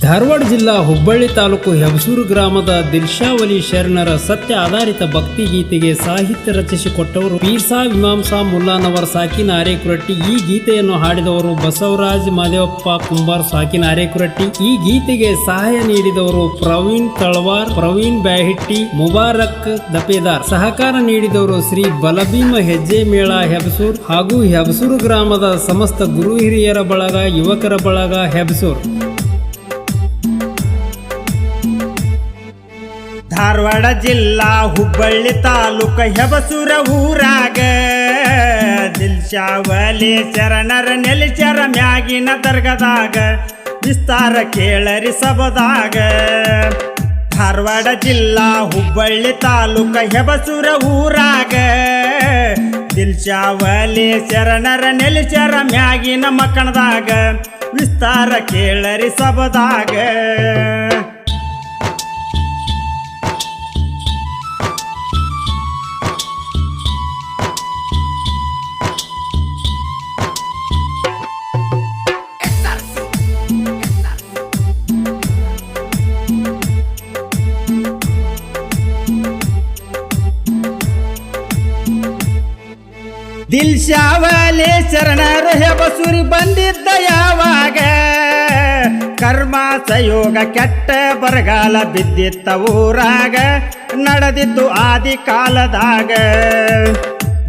ಧಾರವಾಡ ಜಿಲ್ಲಾ ಹುಬ್ಬಳ್ಳಿ ತಾಲೂಕು ಹೆಬಸೂರು ಗ್ರಾಮದ ದಿಲ್ಶಾವಲಿ ಶರಣರ ಸತ್ಯ ಆಧಾರಿತ ಭಕ್ತಿ ಗೀತೆಗೆ ಸಾಹಿತ್ಯ ರಚಿಸಿಕೊಟ್ಟವರು ಪೀರ್ಸಾ ವಿಮಾಂಸಾ ಮುಲ್ಲಾನವರ್ ಸಾಕಿನ ಅರೇಕುರಟ್ಟಿ ಈ ಗೀತೆಯನ್ನು ಹಾಡಿದವರು ಬಸವರಾಜ್ ಮಾದೇವಪ್ಪ ಕುಂಬಾರ್ ಸಾಕಿನ ಆರೇಕುರಟ್ಟಿ ಈ ಗೀತೆಗೆ ಸಹಾಯ ನೀಡಿದವರು ಪ್ರವೀಣ್ ತಳವಾರ್, ಪ್ರವೀಣ್ ಬ್ಯಾಹಿಟ್ಟಿ, ಮುಬಾರಕ್ ದಪೇದಾರ್. ಸಹಕಾರ ನೀಡಿದವರು ಶ್ರೀ ಬಲಭೀಮ ಹೆಜ್ಜೆ ಮೇಳ ಹೆಬಸೂರ್ ಹಾಗೂ ಹೆಬಸೂರು ಗ್ರಾಮದ ಸಮಸ್ತ ಗುರು ಹಿರಿಯರ ಬಳಗ, ಯುವಕರ ಬಳಗ ಹೆಬಸೂರ್. ಧಾರವಾಡ ಜಿಲ್ಲಾ ಹುಬ್ಬಳ್ಳಿ ತಾಲೂಕ ಹೆಬಸುರ ಊರಾಗ. ದಿಲ್ಶಾವಲಿ ಶರಣರ ನೆಲೆಸರ ಮ್ಯಾಗಿನ ದರ್ಗದಾಗ ವಿಸ್ತಾರ ಕೇಳರಿ ಸಬದಾಗ ಧಾರವಾಡ ಜಿಲ್ಲಾ ಹುಬ್ಬಳ್ಳಿ ತಾಲೂಕ ಹೆಬಸುರ ಊರಾಗ. ದಿಲ್ಶಾವಲಿ ಶರಣರ ನೆಲೆಸರ ಮ್ಯಾಗಿನ ಮಕ್ಕಣದಾಗ ವಿಸ್ತಾರ ಕೇಳರಿ ಸಬದಾಗ ಶರಣರು ಹೆಬಸುರಿ ಬಂದಿದ್ದ ಯಾವಾಗ? ಕರ್ಮ ಸಯೋಗ ಕೆಟ್ಟ ಬರಗಾಲ ಬಿದ್ದಿತ್ತ ಊರಾಗ, ನಡೆದಿದ್ದು ಆದಿ ಕಾಲದಾಗ.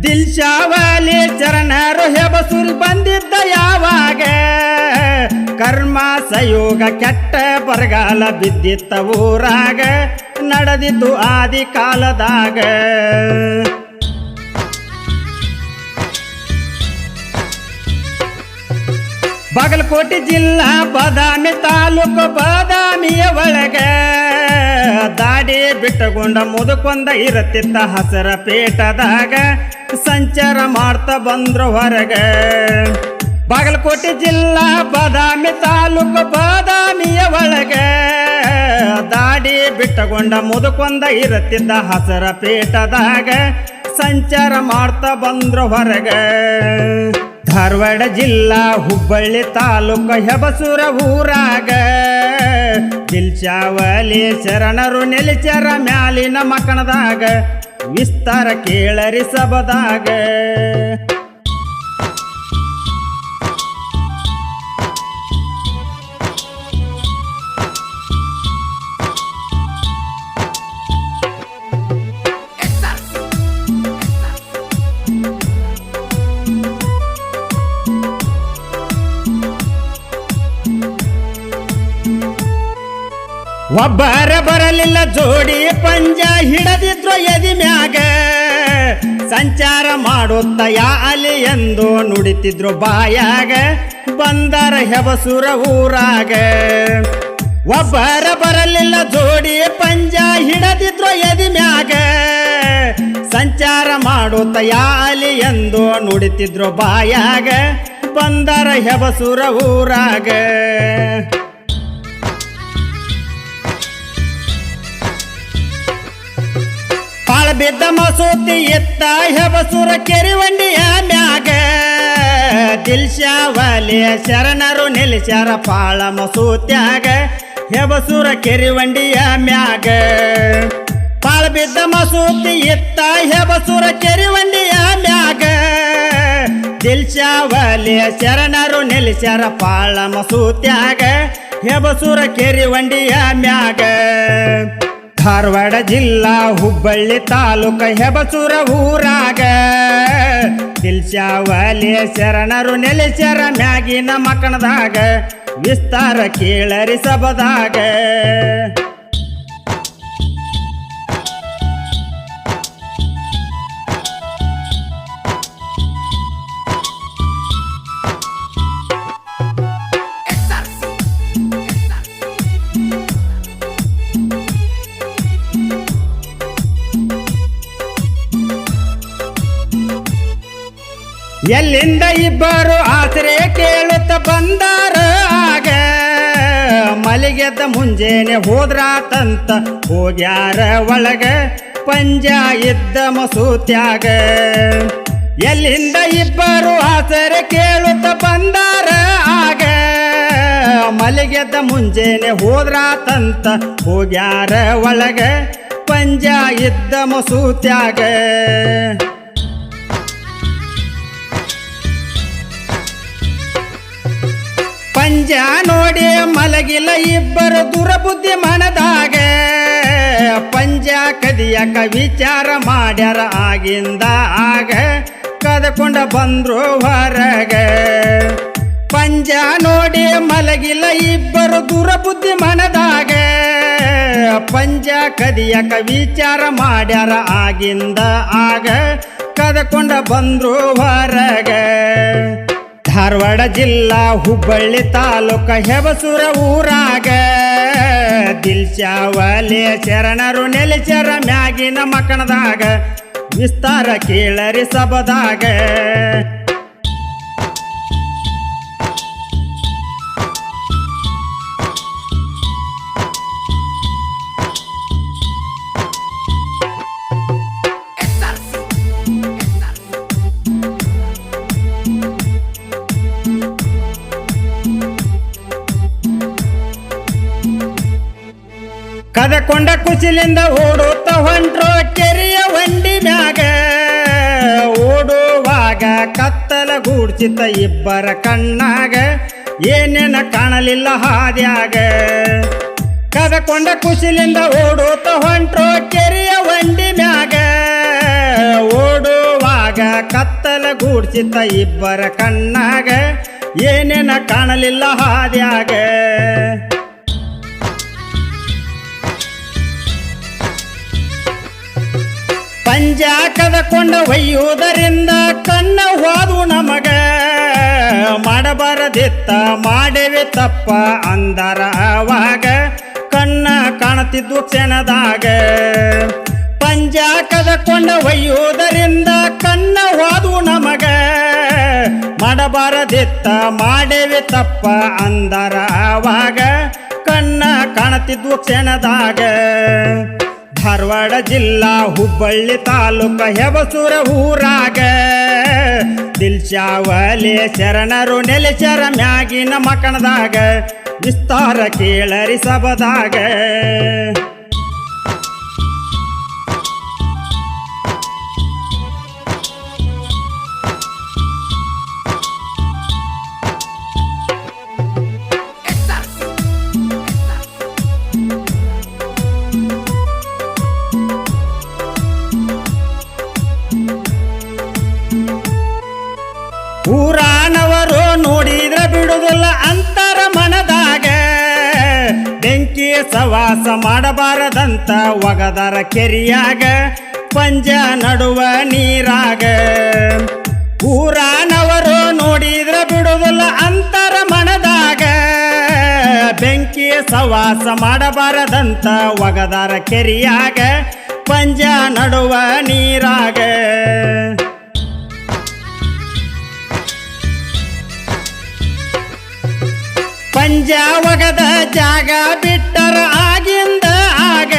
ದಿಲ್ಶಾವಲಿ ಚರಣರ ಹೆಬಸುರಿ ಬಂದಿದ್ದ ಯಾವಾಗ? ಕರ್ಮ ಸಯೋಗ ಕೆಟ್ಟ ಬರಗಾಲ ಬಿದ್ದಿತ್ತ ಊರಾಗ, ನಡೆದಿದ್ದು ಆದಿ ಕಾಲದಾಗ. ಬಾಗಲಕೋಟೆ ಜಿಲ್ಲಾ ಬಾದಾಮಿ ತಾಲೂಕು ಬಾದಾಮಿಯ ಒಳಗೆ. ದಾಡಿ ಬಿಟ್ಟುಕೊಂಡ ಮುದುಕೊಂದ ಇರತ್ತಿತ್ತ ಹಸರ ಪೇಟದಾಗ ಸಂಚಾರ ಮಾಡ್ತಾ ಬಂದ್ರು ಹೊರಗೆ. ಬಾಗಲಕೋಟೆ ಜಿಲ್ಲಾ ಬಾದಾಮಿ ತಾಲೂಕು ಬಾದಾಮಿಯ ಒಳಗೆ. ದಾಡಿ ಬಿಟ್ಟುಕೊಂಡ ಮುದುಕೊಂದ ಇರತ್ತಿದ್ದ ಹಸರ ಪೇಟದಾಗ ಸಂಚಾರ ಮಾಡ್ತಾ ಬಂದ್ರು ಹೊರಗ. ಧಾರವಾಡ ಜಿಲ್ಲಾ ಹುಬ್ಬಳ್ಳಿ ತಾಲೂಕ ಹೆಬಸೂರ ಊರಾಗ. ಚಿಲ್ಚಾವಲಿ ಶರಣರು ನೆಲಚರ ಮ್ಯಾಲಿನ ಮಕಣದಾಗ ವಿಸ್ತಾರ ಕೇಳರಿ ಸಬದಾಗ ಒಬ್ಬರ ಬರಲಿಲ್ಲ ಜೋಡಿ ಪಂಜ ಹಿಡದಿದ್ರು ಎದಿ ಮ್ಯಾಗ. ಸಂಚಾರ ಮಾಡುತ್ತ ಯಾಲಿ ಎಂದು ನುಡಿತಿದ್ರು ಬಾಯಾಗ. ಬಂದರ ಹೆಬಸುರ ಊರಾಗ. ಒಬ್ಬರ ಬರಲಿಲ್ಲ ಜೋಡಿ ಪಂಜ ಹಿಡದಿದ್ರು ಎದಿ ಮ್ಯಾಗ. ಸಂಚಾರ ಮಾಡುತ್ತ ಯಾಲಿ ಎಂದು ನುಡಿತಿದ್ರು ಬಾಯಾಗ. ಬಂದರ ಹೆಬಸುರ ಊರಾಗ. ಬಿದ್ದ ಮಸೂತಿ ಎತ್ತ ಹೆಬಸುರ ಕೆರಿವಂಡಿಯ ಮ್ಯಾಗ. ದಿಲ್ಶಾವಲಿಯ ಶರಣರು ನಿಲ್ಸ್ಯಾರ ಪಾಳ ಮಸೂತ್ಯಾಗ. ಹೆಬಸುರ ಕೆರಿವಂಡಿಯ ಮ್ಯಾಗ. ಪಾಳ ಬಿದ್ದ ಮಸೂತಿ ಎತ್ತ ಹೆಬಸುರ ಕೆರಿವಂಡಿಯ ಮ್ಯಾಗ. ದಿಲ್ಶಾವಲಿಯ ಶರಣರು ನಿಲ್ಸ್ಯಾರ ಪಾಳ ಮಸೂತ್ಯಾಗ. ಹೆಬಸುರ ಕೆರಿವಂಡಿಯ ಮ್ಯಾಗ. ಧಾರವಾಡ ಜಿಲ್ಲಾ ಹುಬ್ಬಳ್ಳಿ ತಾಲೂಕ ಹೆಬಸೂರ ಊರಾಗ. ದಿಲ್ಶಾವಲಿ ಶರಣರು ನೆಲೆಸರ ಮ್ಯಾಗಿನ ಮಕಣದಾಗ ವಿಸ್ತಾರ ಕೇಳರಿ ಎಲ್ಲಿಂದ ಇಬ್ಬರು ಆಸರೆ ಕೇಳುತ್ತ ಬಂದಾರ? ಆಗ ಮಲಿಗೆದ್ದ ಮುಂಜಾನೆ ಹೋದ್ರಾತಂತ ಹೋಗ್ಯಾರ ಒಳಗ ಪಂಜ ಇದ್ದ ಮಸೂತ್ಯಾಗ ಎಲ್ಲಿಂದ ಇಬ್ಬರು ಆಸರೆ ಕೇಳುತ್ತ ಬಂದಾರ? ಆಗ ಮಲಿಗೆದ್ದ ಮುಂಜಾನೆ ಹೋದ್ರಾತಂತ ಹೋಗ್ಯಾರ ಒಳಗ ಪಂಜ ಇದ್ದ ಮಸೂತ್ಯಾಗ ಪಂಜ ನೋಡಿ ಮಲಗಿಲ್ಲ ಇಬ್ಬರು ದುರಬುದ್ಧಿ ಮನದಾಗ. ಪಂಜ ಕದಿಯಕ ವಿಚಾರ ಮಾಡ್ಯಾರ ಆಗಿಂದ ಆಗ ಕದಕೊಂಡ ಬಂದ್ರು ಹೊರಗ. ಪಂಜ ನೋಡಿ ಮಲಗಿಲ್ಲ ಇಬ್ಬರು ದುರಬುದ್ಧಿ ಮನದಾಗ. ಪಂಜ ಕದಿಯಕ ವಿಚಾರ ಮಾಡ್ಯಾರ ಆಗಿಂದ ಆಗ ಕದಕೊಂಡ ಬಂದ್ರು ಹೊರಗ. ಧಾರವಾಡ ಜಿಲ್ಲಾ ಹುಬ್ಬಳ್ಳಿ ತಾಲೂಕ ಹೆಬಸುರ ಊರಾಗ ದಿಲ್ಚಾವಲೆ ಶರಣರು ನೆಲೆಚರ ಮ್ಯಾಗಿನ ಮಕ್ಕಣದಾಗ ವಿಸ್ತಾರ ಕೇಳರಿ ಸಬದಾಗ ಕುಸಿಲಿಂದ ಓಡುತ್ತ ಹೊಂಟ್ರು ಕೆರೆಯ ವಂಡಿ ಮ್ಯಾಗ. ಓಡುವಾಗ ಕತ್ತಲ ಗೂಡ್ಸಿತ ಇಬ್ಬರ ಕಣ್ಣಾಗ. ಏನೇನ ಕಾಣಲಿಲ್ಲ ಹಾದ್ಯಾಗ. ಕದಕೊಂಡ ಕುಸಿಲಿಂದ ಓಡುತ್ತ ಹೊಂಟ್ರು ಕೆರೆಯ ವಂಡಿ ಮ್ಯಾಗ. ಓಡುವಾಗ ಕತ್ತಲ ಗೂಡ್ಸಿತ ಇಬ್ಬರ ಕಣ್ಣಾಗ. ಏನೇನ ಕಾಣಲಿಲ್ಲ ಹಾದ್ಯಾಗ. ಪಂಜ ಕದಕೊಂಡ ಒಯ್ಯುವುದರಿಂದ ಕಣ್ಣ ಹೋದು ನಮಗ. ಮಾಡಬಾರದಿತ್ತ ಮಾಡೇವೆ ತಪ್ಪ ಅಂದರ ಅವಾಗ ಕಣ್ಣ ಕಾಣತಿದ್ದು ಕ್ಷಣದಾಗ. ಪಂಜ ಕದಕೊಂಡ ಒಯ್ಯುವುದರಿಂದ ಕಣ್ಣ ಹೋದು ನಮಗ. ಮಾಡಬಾರದಿತ್ತ ಮಾಡೇವೆ ತಪ್ಪ ಅಂದರ ಅವಾಗ ಕಣ್ಣ ಕಾಣತಿದ್ದು ಕ್ಷಣದಾಗ. ಧಾರವಾಡ ಜಿಲ್ಲಾ ಹುಬ್ಬಳ್ಳಿ ತಾಲೂಕ ಹೆಬಸೂರ ಊರಾಗ. ದಿಲ್ಚಾವಲಿ ಶರಣರು ನೆಲೆಸರ ಮ್ಯಾಗಿನ ಮಕಣದಾಗ ವಿಸ್ತಾರ ಕೇಳರಿ ಸಬದಾಗ ಸವಾಸ ಮಾಡಬಾರದಂತ ಒಗದರ ಕೆರಿಯಾಗ, ಪಂಜ ನಡುವ ನೀರಾಗ. ಊರಾನವರು ನೋಡಿದ್ರ ಬಿಡುವುದಿಲ್ಲ ಅಂತರ ಮನದಾಗ. ಬೆಂಕಿ ಸವಾಸ ಮಾಡಬಾರದಂತ ಒಗದರ ಕೆರಿಯಾಗ, ಪಂಜ ನಡುವ ನೀರಾಗ. ಪಂಜಾವಗದ ಜಾಗ ಬಿಟ್ಟರ ಆಗಿಂದ ಆಗ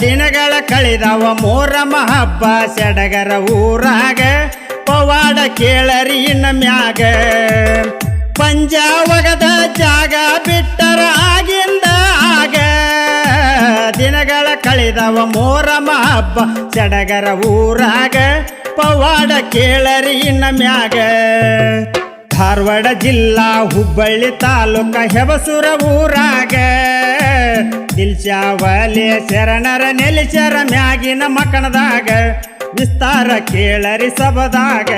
ದಿನಗಳ ಕಳೆದವ ಮೋರ ಹಬ್ಬ ಸಡಗರ ಊರಾಗ. ಪವಾಡ ಕೇಳರಿ ಇನ್ನ ಮ್ಯಾಗ. ಪಂಜಾವಗದ ಜಾಗ ಬಿಟ್ಟರ ಆಗಿಂದ ಆಗ ದಿನಗಳ ಕಳೆದವ ಮೋರ ಹಬ್ಬ ಸಡಗರ ಊರಾಗ. ಪವಾಡ ಕೇಳರಿ ಇನ್ನ ಮ್ಯಾಗ. ಧಾರವಾಡ ಜಿಲ್ಲಾ ಹುಬ್ಬಳ್ಳಿ ತಾಲೂಕ ಹೆಬಸೂರ ಊರಾಗ. ದಿಲ್ಚಾವಲೆ ಶರಣರ ನೆಲಿಶರ ಮ್ಯಾಗಿನ ಮಕಣದಾಗ ವಿಸ್ತಾರ ಕೇಳರಿ ಸಬದಾಗ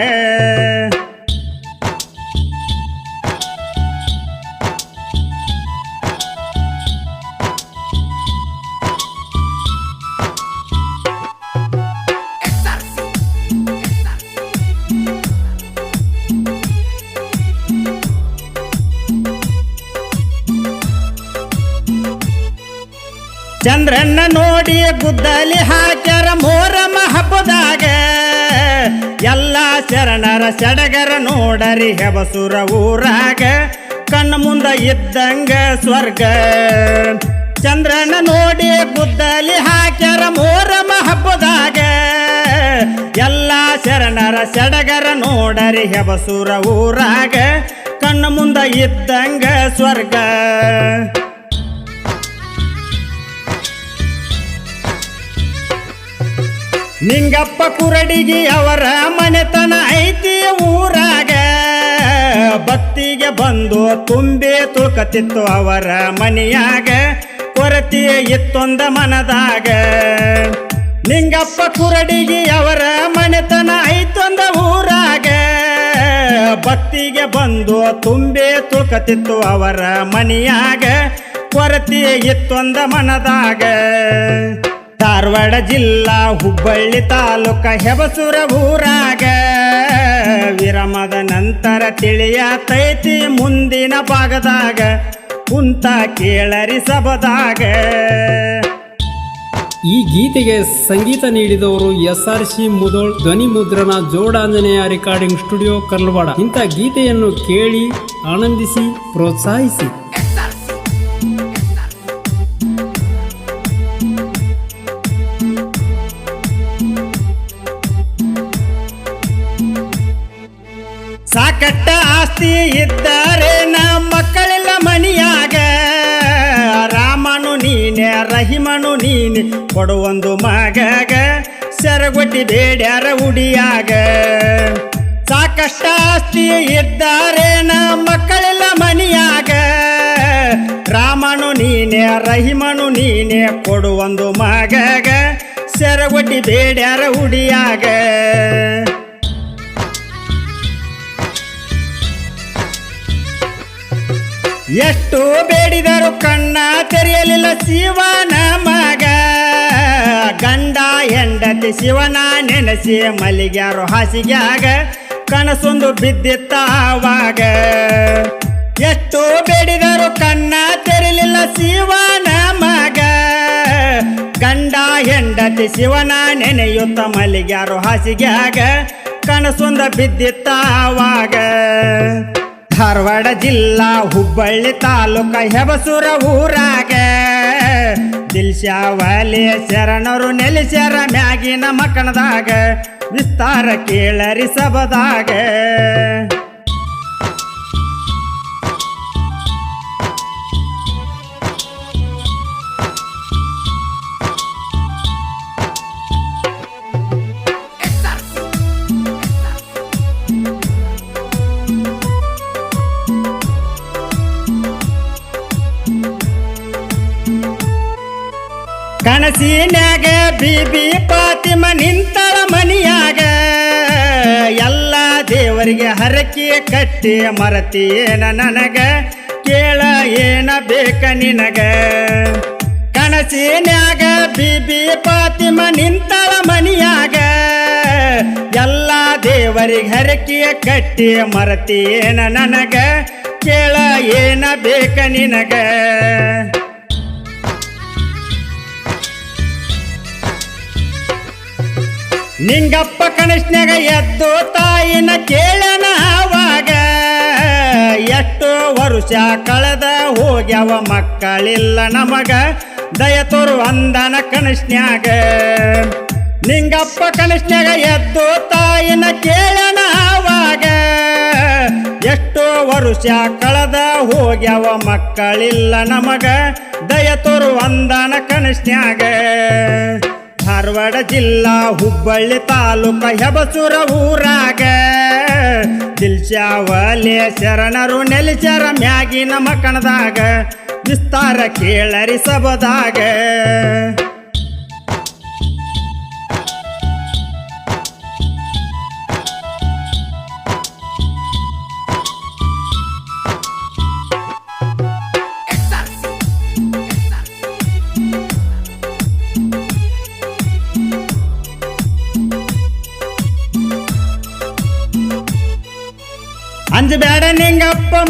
ಚಂದ್ರನ್ನ ನೋಡಿ ಗುದ್ದಲಿ ಹಾಕ್ಯಾರ ಮೋರಮ ಹಬ್ಬದಾಗ ಎಲ್ಲ ಶರಣರ ಸಡಗರ ನೋಡರಿ ಹೆಬಸುರ ಊರಾಗ. ಕಣ್ಣ ಮುಂದ ಇದ್ದಂಗ ಸ್ವರ್ಗ. ಚಂದ್ರನ ನೋಡಿ ಗುದ್ದಲಿ ಹಾಕ್ಯಾರ ಮೋರಮ ಹಬ್ಬದಾಗ ಎಲ್ಲ ಶರಣರ ಸಡಗರ ನೋಡರಿ ಹೆಬಸುರ ಊರಾಗ. ಕಣ್ಣ ಮುಂದ ಇದ್ದಂಗ ಸ್ವರ್ಗ. ನಿಂಗಪ್ಪ ಕುರಡಿಗಿ ಅವರ ಮನೆತನ ಐತಿ ಊರಾಗ. ಭಕ್ತಿಗೆ ಬಂದು ತುಂಬಿ ತುಳ್ಕತಿತ್ತು ಅವರ ಮನೆಯಾಗ. ಕೊರತೆಯ ಇತ್ತೊಂದ ಮನದಾಗ. ನಿಂಗಪ್ಪ ಕುರಡಿಗಿ ಅವರ ಮನೆತನ ಐತೊಂದ ಊರಾಗ. ಭಕ್ತಿಗೆ ಬಂದು ತುಂಬಿ ತುಳ್ಕತಿತ್ತು ಅವರ ಮನೆಯಾಗ. ಕೊರತೆಯ ಇತ್ತೊಂದ ಮನದಾಗ. ಧಾರವಾಡ ಜಿಲ್ಲಾ ಹುಬ್ಬಳ್ಳಿ ತಾಲೂಕ ಹೆಬಸೂರ ಊರಾಗ. ವಿರಮದ ನಂತರ ತಿಳಿಯತೈತಿ ಮುಂದಿನ ಭಾಗದಾಗ. ಕುಂತ ಕೇಳರಿಸಬದಾಗ ಈ ಗೀತೆಗೆ ಸಂಗೀತ ನೀಡಿದವರು ಎಸ್ ಆರ್ ಸಿ ಮುದೋಳ್ ಧ್ವನಿ ಮುದ್ರಣ, ಜೋಡಾಂಜನೇಯ ರೆಕಾರ್ಡಿಂಗ್ ಸ್ಟುಡಿಯೋ ಕರ್ಲವಾಡ. ಇಂಥ ಗೀತೆಯನ್ನು ಕೇಳಿ, ಆನಂದಿಸಿ, ಪ್ರೋತ್ಸಾಹಿಸಿ. ಸಾಕಟ್ಟ ಆಸ್ತಿ ಇದ್ದಾರೆ ನಮ್ಮ ಮಕ್ಕಳೆಲ್ಲ ಮನಿಯಾಗ. ರಾಮನು ನೀನೆ, ರಹಿಮನು ನೀನೆ ಕೊಡುವೊಂದು ಮಗಗ. ಸರಗೊಟ್ಟಿ ಬೇಡ್ಯಾರ ಉಡಿಯಾಗ. ಸಾಕಷ್ಟ ಆಸ್ತಿ ಇದ್ದಾರೆ ನಮ್ಮ ಮಕ್ಕಳೆಲ್ಲ ಮನಿಯಾಗ. ರಾಮನು ನೀನೆ, ರಹಿಮನು ನೀನೆ ಕೊಡುವೊಂದು ಮಗಗ. ಸೆರಗೊಟ್ಟಿ ಬೇಡ್ಯಾರ ಉಡಿಯಾಗ. ಎಷ್ಟು ಬೇಡಿದರು ಕಣ್ಣ ತೆರೆಯಲಿಲ್ಲ ಶಿವನ ಮಗ. ಗಂಡ, ಹೆಂಡತಿ, ಶಿವನ ನೆನೆಸಿ ಮಲ್ಲಿಗ್ಯಾರು ಹಾಸಿಗ್ಯಾಗ. ಕನಸೊಂದು ಬಿದ್ದಿತ್ತಾವಾಗ ಎಷ್ಟು ಬೇಡಿದರು ಕಣ್ಣ ತೆರೆಯಲಿಲ್ಲ ಶಿವನ ಮಗ. ಗಂಡ, ಹೆಂಡತಿ, ಶಿವನ ನೆನೆಯುತ್ತ ಮಲ್ಲಿಗ್ಯಾರು ಹಾಸಿಗ್ಯಾಗ. ಕನಸೊಂದು ಬಿದ್ದಿತ್ತ ಆವಾಗ. ಧಾರವಾಡ ಜಿಲ್ಲಾ ಹುಬ್ಬಳ್ಳಿ ತಾಲೂಕ ಹೆಬಸೂರ ಊರಾಗ. ದಿಲ್ಶಾವಲಿ ಶರಣರು ನೆಲೆಸ್ಯಾರ ಮ್ಯಾಗಿನ ಮಕ್ಕಣದಾಗ ವಿಸ್ತಾರ ಕೇಳರಿ ಸಬದಾಗ ಕನಸಿನ್ಯಾಗ ಬಿಬಿ ಪಾತಿಮ ನಿಂತಳ ಮನಿಯಾಗ, ಎಲ್ಲ ದೇವರಿಗೆ ಹರಕೆ ಕಟ್ಟಿ ಮರತಿಯೇನ ನನಗ, ಕೇಳ ಏನ ಬೇಕ ನಿನಗ. ಕನಸಿನ್ಯಾಗ ಬಿಬಿ ಪಾತಿಮ ನಿಂತಳ ಮನಿಯಾಗ, ಎಲ್ಲ ದೇವರಿಗೆ ಹರಕೆ ಕಟ್ಟಿ ಮರತಿಯೇನ ನನಗ, ಕೇಳ ಏನ ಬೇಕ ನಿನಗ. ನಿಂಗಪ್ಪ ಕನಸ್ನಾಗ ಎದ್ದು ತಾಯಿನ ಕೇಳನ ಅವಾಗ ಎಷ್ಟು ವರುಷ ಕಳೆದ ಹೋಗ್ಯಾವ ಮಕ್ಕಳಿಲ್ಲ ನಮಗ. ದಯ ತೋರು ಅಂದನ ಕನಸ್ನ್ಯಾಗ. ನಿಂಗಪ್ಪ ಕನಸ್ನ್ಯಾಗ ಎದ್ದು ತಾಯಿನ ಕೇಳನ ಅವಾಗ ಎಷ್ಟು ವರುಷ ಕಳೆದ ಹೋಗ್ಯಾವ ಮಕ್ಕಳಿಲ್ಲ ನಮಗ. ದಯ ತೋರು ಅಂದನ ಧಾರವಾಡ ಜಿಲ್ಲಾ ಹುಬ್ಬಳ್ಳಿ ತಾಲೂಕ ಹೆಬಸೂರ ಊರಾಗ. ದಿಲ್ಶಾವಲಿ ಶರಣರು ನೆಲಿಚರ ಮ್ಯಾಗಿನ ಮಕ್ಕಣದಾಗ ವಿಸ್ತಾರ ಕೇಳರಿ ಸಬದಾಗ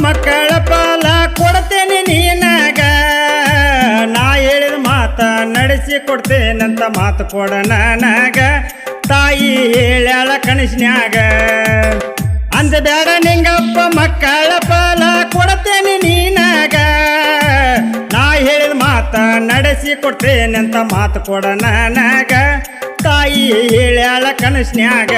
ಮಕ್ಕಳ ಪಾಲ ಕೊಡ್ತೇನೆ ನೀನಾಗ. ನಾ ಹೇಳಿದ ಮಾತ ನಡೆಸಿ ಕೊಡ್ತೇನಂತ ಮಾತು ಕೊಡ ನಾನಾಗ. ತಾಯಿ ಹೇಳ್ಯಾಳ ಕನಸಿನ್ಯಾಗ. ಅಂಜಬೇಡ ನಿಂಗಪ್ಪ, ಮಕ್ಕಳ ಪಾಲ ಕೊಡ್ತೇನೆ ನೀನಾಗ. ನಾ ಹೇಳಿದ ಮಾತ ನಡೆಸಿ ಕೊಡ್ತೇನಂತ ಮಾತು ಕೊಡ ನಾನಾಗ. ತಾಯಿ ಹೇಳ್ಯಾಳ ಕನಸಿನ್ಯಾಗ.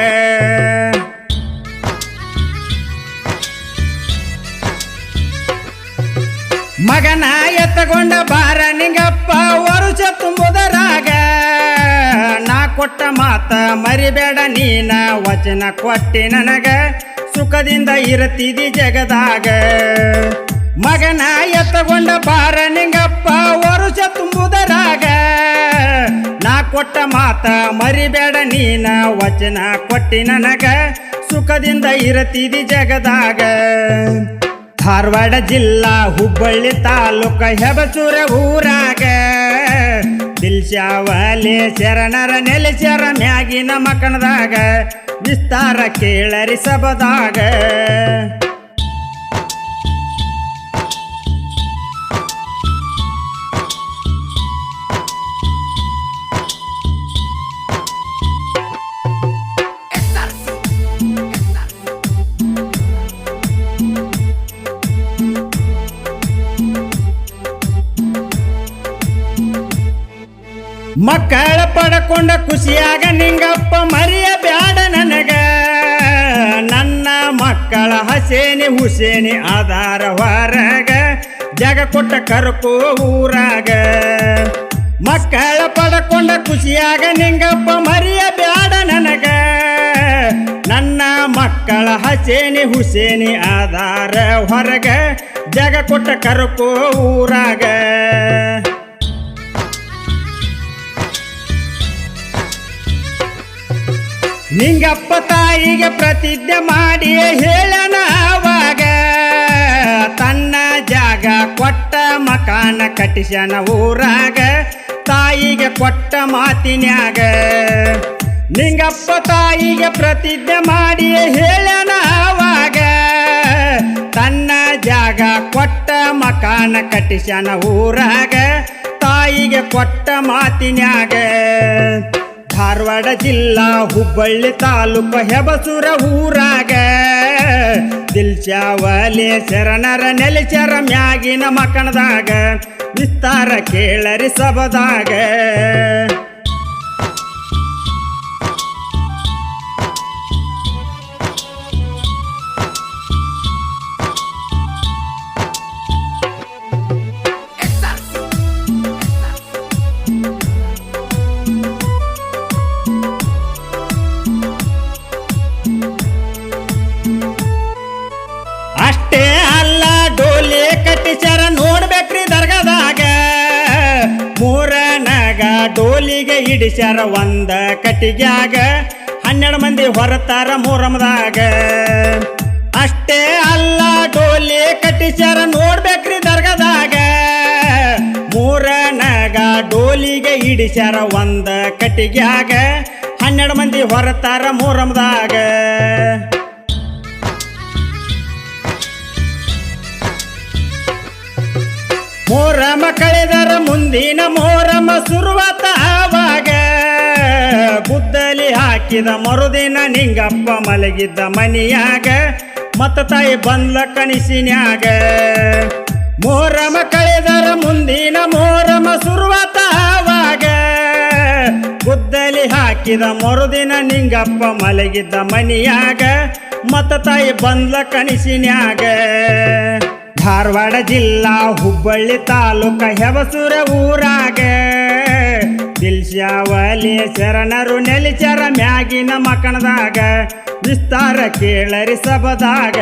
ಎತ್ತಗೊಂಡ ಬಾರ ನಿಂಗಪ್ಪ, ವರುಷ ತುಂಬುದರಾಗ. ನಾ ಕೊಟ್ಟ ಮಾತ ಮರಿಬೇಡ ನೀನ, ವಚನ ಕೊಟ್ಟಿ ನನಗ. ಸುಖದಿಂದ ಇರುತ್ತಿದಿ ಜಗದಾಗ. ಮಗನ ಎತ್ತಗೊಂಡ ಬಾರ ನಿಂಗಪ್ಪ, ವರುಷ ತುಂಬುದರಾಗ. ನಾ ಕೊಟ್ಟ ಮಾತ ಮರಿಬೇಡ ನೀನ, ವಚನ ಕೊಟ್ಟಿ ನನಗ. ಸುಖದಿಂದ ಇರತಿದಿ ಜಗದಾಗ. ಧಾರವಾಡ ಜಿಲ್ಲಾ ಹುಬ್ಬಳ್ಳಿ ತಾಲೂಕ ಹೆಬಚೂರ ಊರಾಗ. ದಿಲ್ಶಾವಲಿ ಶರಣರ ನೆಲೆಸ್ಯಾರ ಮ್ಯಾಗಿನ ಮಕಣದಾಗ ವಿಸ್ತಾರ ಕೇಳರಿ ಪಡ್ಕೊಂಡ ಖುಷಿಯಾಗ ನಿಂಗಪ್ಪ ಮರಿಯ ಬ್ಯಾಡ ನನಗ. ನನ್ನ ಮಕ್ಕಳ ಹಸೇನಿ ಹುಸೇನಿ ಆಧಾರ ಹೊರಗ. ಜಗ ಕೊಟ್ಟ ಕರ್ಕೋ ಊರಾಗ. ಮಕ್ಕಳ ಪಡಕೊಂಡ ಖುಷಿಯಾಗ ನಿಂಗಪ್ಪ ಮರಿಯ ಬ್ಯಾಡ ನನಗ. ನನ್ನ ಮಕ್ಕಳ ಹಸೇನಿ ಹುಸೇನಿ ಆಧಾರ ಹೊರಗ. ಜಗ ಕೊಟ್ಟ ಕರ್ಕೋ ಊರಾಗ. ನಿಂಗಪ್ಪ ತಾಯಿಗೆ ಪ್ರತಿಜ್ಞೆ ಮಾಡಿ ಹೇಳನ ಅವಾಗ ತನ್ನ ಜಾಗ ಕೊಟ್ಟ ಮಕಾನ ಕಟ್ಟಿಸನ ಊರಾಗ. ತಾಯಿಗೆ ಕೊಟ್ಟ ಮಾತಿನ್ಯಾಗ. ನಿಂಗಪ್ಪ ತಾಯಿಗೆ ಪ್ರತಿಜ್ಞೆ ಮಾಡಿ ಹೇಳನ ಅವಾಗ ತನ್ನ ಜಾಗ ಕೊಟ್ಟ ಮಕಾನ ಕಟ್ಟಿಸನ ಊರಾಗ. ತಾಯಿಗೆ ಕೊಟ್ಟ ಮಾತಿನ್ಯಾಗ. ಧಾರವಾಡ ಜಿಲ್ಲಾ ಹುಬ್ಬಳ್ಳಿ ತಾಲೂಕು ಹೆಬಸೂರ ಊರಾಗ. ದಿಲ್ಚಾವಲೆ ಶರಣರ ನೆಲಚರ ಮ್ಯಾಗಿನ ಮಕಣದಾಗ ವಿಸ್ತಾರ ಕೇಳರಿ ಸಬದಾಗ ಡೋಲಿಗೆ ಒಂದ ಕಟ್ಟಿಗ್ಯಾಗ. ಹನ್ನೆರಡು ಮಂದಿ ಹೊರತಾರ ಮೂರಮದಾಗ. ಅಷ್ಟೇ ಅಲ್ಲ, ಡೋಲಿ ಕಟ್ಟಿಸ್ಯಾರ ನೋಡ್ಬೇಕ್ರಿ ದರ್ಗದಾಗ. ಮೂರನಾಗ ಡೋಲಿಗೆ ಇಡಿಸ್ಯಾರ ಒಂದ ಕಟ್ಟಿಗ್ಯಾಗ. ಹನ್ನೆರಡು ಮಂದಿ ಹೊರತಾರ ಮೂರಮದಾಗ. ಮೋರಮ ಕಳೆದರ ಮುಂದಿನ ಮೋರಮ ಸುರುವತ ಆವಾಗ, ಗುದ್ದಲಿ ಹಾಕಿದ ಮರುದಿನ ನಿಂಗಪ್ಪ ಮಲಗಿದ್ದ ಮನಿಯಾಗ ಮತ್ತ ತಾಯಿ ಬಂದ್ಲ ಕಣಿಸಿನ್ಯಾಗ ಮೋರಮ ಕಳೆದರ ಮುಂದಿನ ಮೋರಮ ಸುರುವತ ಆವಾಗ, ಗುದ್ದಲಿ ಹಾಕಿದ ಮರುದಿನ ನಿಂಗಪ್ಪ ಮಲಗಿದ್ದ ಮನಿಯಾಗ ಮತ್ತ ತಾಯಿ ಬಂದ್ಲ ಕಣಿಸಿನ್ಯಾಗ ಧಾರವಾಡ ಜಿಲ್ಲಾ ಹುಬ್ಬಳ್ಳಿ ತಾಲೂಕ ಹೆವಸೂರ ಊರಾಗ. ದಿಲ್ಶಾವಲಿ ಶರಣರು ನೆಲಿಚರ ಮ್ಯಾಗಿನ ಮಕಣದಾಗ ವಿಸ್ತಾರ ಕೇಳರಿ ಸಬದಾಗ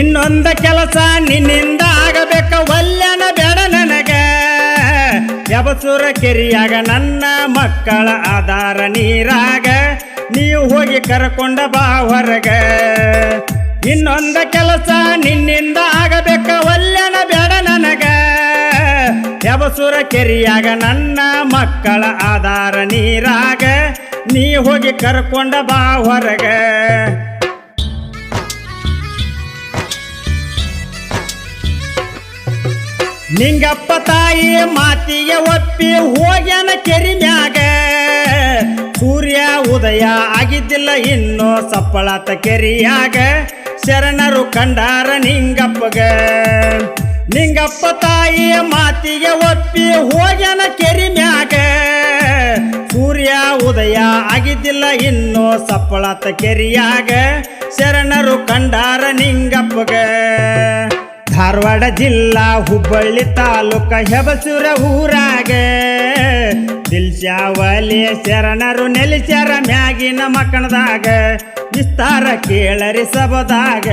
ಇನ್ನೊಂದ ಕೆಲಸ ನಿನ್ನಿಂದ ಆಗಬೇಕ ಒಲ್ಯನ ಬೇಡ ನನಗ. ಯಬಸೂರ ಕೆರಿಯಾಗ ನನ್ನ ಮಕ್ಕಳ ಆಧಾರ ನೀರಾಗ, ನೀವು ಹೋಗಿ ಕರ್ಕೊಂಡ ಬಾ ಹೊರಗ. ಇನ್ನೊಂದ ಕೆಲಸ ನಿನ್ನಿಂದ ಆಗಬೇಕ ಒಲ್ಯನ ಬೇಡ ನನಗ. ಯಬಸೂರ ಕೆರಿಯಾಗ ನನ್ನ ಮಕ್ಕಳ ಆಧಾರ ನೀರಾಗ, ನೀ ಹೋಗಿ ಕರ್ಕೊಂಡ ಬಾ ಹೊರಗ. ನಿಂಗಪ್ಪ ತಾಯಿ ಮಾತಿಗೆ ಒಪ್ಪಿ ಹೋಗ್ಯಾನ ಕೆರಿ ಮ್ಯಾಗ. ಸೂರ್ಯ ಉದಯ ಆಗಿದ್ದಿಲ್ಲ ಇನ್ನು ಸಪ್ಪಳತ ಕೆರಿಯಾಗ. ಶರಣರು ಕಂಡಾರ ನಿಂಗಪ್ಪಗ. ನಿಂಗಪ್ಪ ತಾಯಿ ಮಾತಿಗೆ ಒಪ್ಪಿ ಹೋಗ್ಯಾನ ಕೆರಿ ಮ್ಯಾಗ. ಸೂರ್ಯ ಉದಯ ಆಗಿದ್ದಿಲ್ಲ ಇನ್ನು ಸಪ್ಪಳತ ಕೆರಿಯಾಗ. ಶರಣರು ಕಂಡಾರ ನಿಂಗಪ್ಪಗ. ಧಾರವಾಡ ಜಿಲ್ಲಾ ಹುಬ್ಬಳ್ಳಿ ತಾಲೂಕ ಹೆಬಸುರ ಊರಾಗ. ದಿಲ್ಶಾವಲಿ ಶರಣರು ನೆಲಿಸ್ಯಾರ ಮ್ಯಾಗಿನ ಮಕ್ಕಣದಾಗ. ವಿಸ್ತಾರ ಕೇಳರಿ ಸಬದಾಗ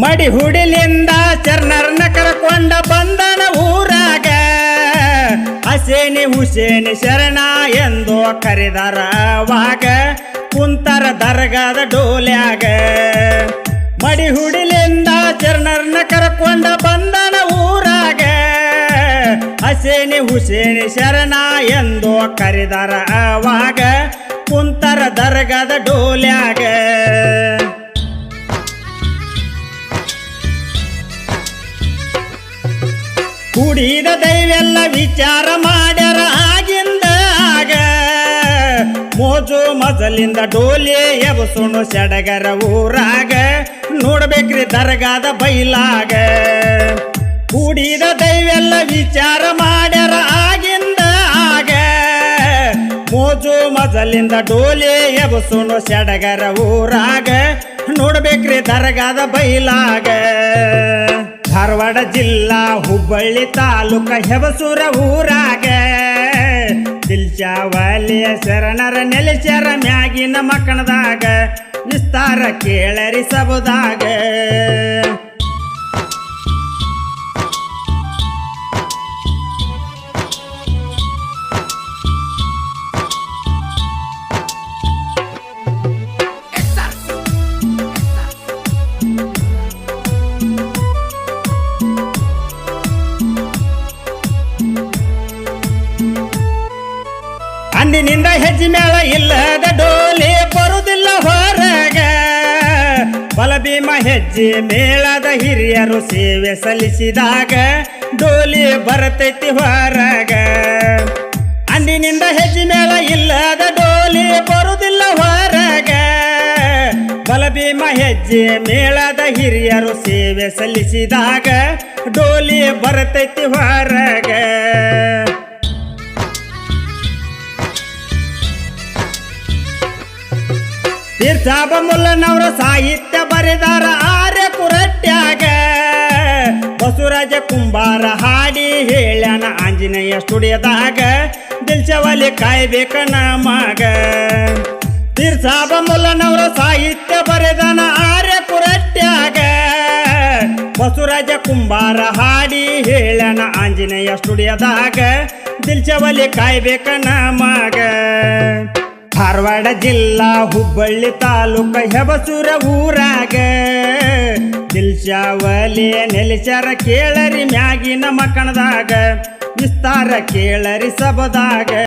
ಮಡಿ ಹುಡಿಲಿಂದ ಚರ್ನರ್ನ ಕರ್ಕೊಂಡ ಬಂದನ ಊರಾಗ. ಹಸೇನಿ ಹುಸೇನಿ ಶರಣ ಎಂದು ಕರೆದರ ವಾಗ. ಕುಂತರ ದರ್ಗದ ಡೋಲ್ಯಾಗ. ಮಡಿ ಹುಡಿಲಿಂದ ಚರ್ನರ್ನ ಕರ್ಕೊಂಡ ಬಂದನ ಊರಾಗ. ಹಸೇನಿ ಹುಸೇನಿ ಶರಣ ಎಂದು ಕರೆದರ ವಾಗ. ಕುಂತರ ದರ್ಗದ ಡೋಲ್ಯಾಗ. ದೈವೆಲ್ಲ ವಿಚಾರ ಮಾಡ್ಯಾರ ಆಗಿಂದ ಆಗ ಮೋಜು ಮಜಲಿಂದ ಡೋಲಿ ಎಬಸುಣು ಸಡಗರ ಊರಾಗ. ನೋಡ್ಬೇಕ್ರಿ ದರ್ಗಾದ ಬೈಲಾಗ. ಕೂಡಿದ ದೈವೆಲ್ಲ ವಿಚಾರ ಮಾಡ್ಯಾರ ಆಗಿಂದ ಆಗ ಮೋಜು ಮಜಲಿಂದ ಡೋಲಿ ಎಬಸುಣು ಸಡಗರ ಊರಾಗ. ನೋಡ್ಬೇಕ್ರಿ ದರ್ಗಾದ ಬೈಲಾಗ. ಧಾರವಾಡ ಜಿಲ್ಲಾ ಹುಬ್ಬಳ್ಳಿ ತಾಲೂಕ ಹೆಬಸೂರ ಊರಾಗ. ದಿಲ್ಚಾವಲಿಯ ಶರಣರ ನೆಲೆಚರ ಮ್ಯಾಗಿನ ಮಕ್ಕಣದಾಗ ವಿಸ್ತಾರ ಕೇಳರಿ ಸಬುದಾಗ ಬಲಭೀಮ ಮೇಳದ ಹಿರಿಯರು ಸೇವೆ ಸಲ್ಲಿಸಿದಾಗ ಡೋಲಿ ಬರತೈತಿ ಹೊರಗ. ಅಂದಿನಿಂದ ಹೆಜ್ಜೆ ಮೇಳ ಇಲ್ಲದ ಡೋಲಿ ಬರುದಿಲ್ಲ ಹೊರಗ. ಬಲಭೀಮ ಹೆಜ್ಜೆ ಮೇಳದ ಹಿರಿಯರು ಸೇವೆ ಸಲ್ಲಿಸಿದಾಗ ಡೋಲಿ ಬರತೈತಿ ಹೊರಗ. ತೀರ್ಥಾಬ ಮುಲ್ಲನವರ ಸಾಹಿತ್ಯ ಬರೆದಾರ ಆರ್ಯ ಕುರಟ್ಯಾಗ ಬಸವರಾಜ ಕುಂಬಾರ ಹಾಡಿ ಹೇಳ್ಯಾನ ಆಂಜನೇಯ ಸ್ಟುಡಿಯೋದಾಗ ದಿಲ್ಚವಲಿ ಕಾಯ್ಬೇಕ ನಮಗ ತೀರ್ಸಾಬ ಮುಲ್ಲನವರ ಸಾಹಿತ್ಯ ಬರೆದನ ಆರ್ಯ ಕುರಟ್ಯಾಗ ಬಸವರಾಜ ಕುಂಬಾರ ಹಾಡಿ ಹೇಳ್ಯಾನ ಆಂಜನೇಯ ಸ್ಟುಡಿಯೋದಾಗ ದಿಲ್ಚವಲಿ ಕಾಯ್ಬೇಕ ನಮಗ ಧಾರವಾಡ ಜಿಲ್ಲಾ ಹುಬ್ಬಳ್ಳಿ ತಾಲೂಕ ಹೆಬಸೂರ ಊರಾಗ. ದಿಲ್ಶಾವಲಿ ನೆಲಿಚಾರ ಕೇಳರಿ ಮ್ಯಾಗಿನ ಮಕ್ಕಣದಾಗ ವಿಸ್ತಾರ ಕೇಳರಿ ಸಬದಾಗ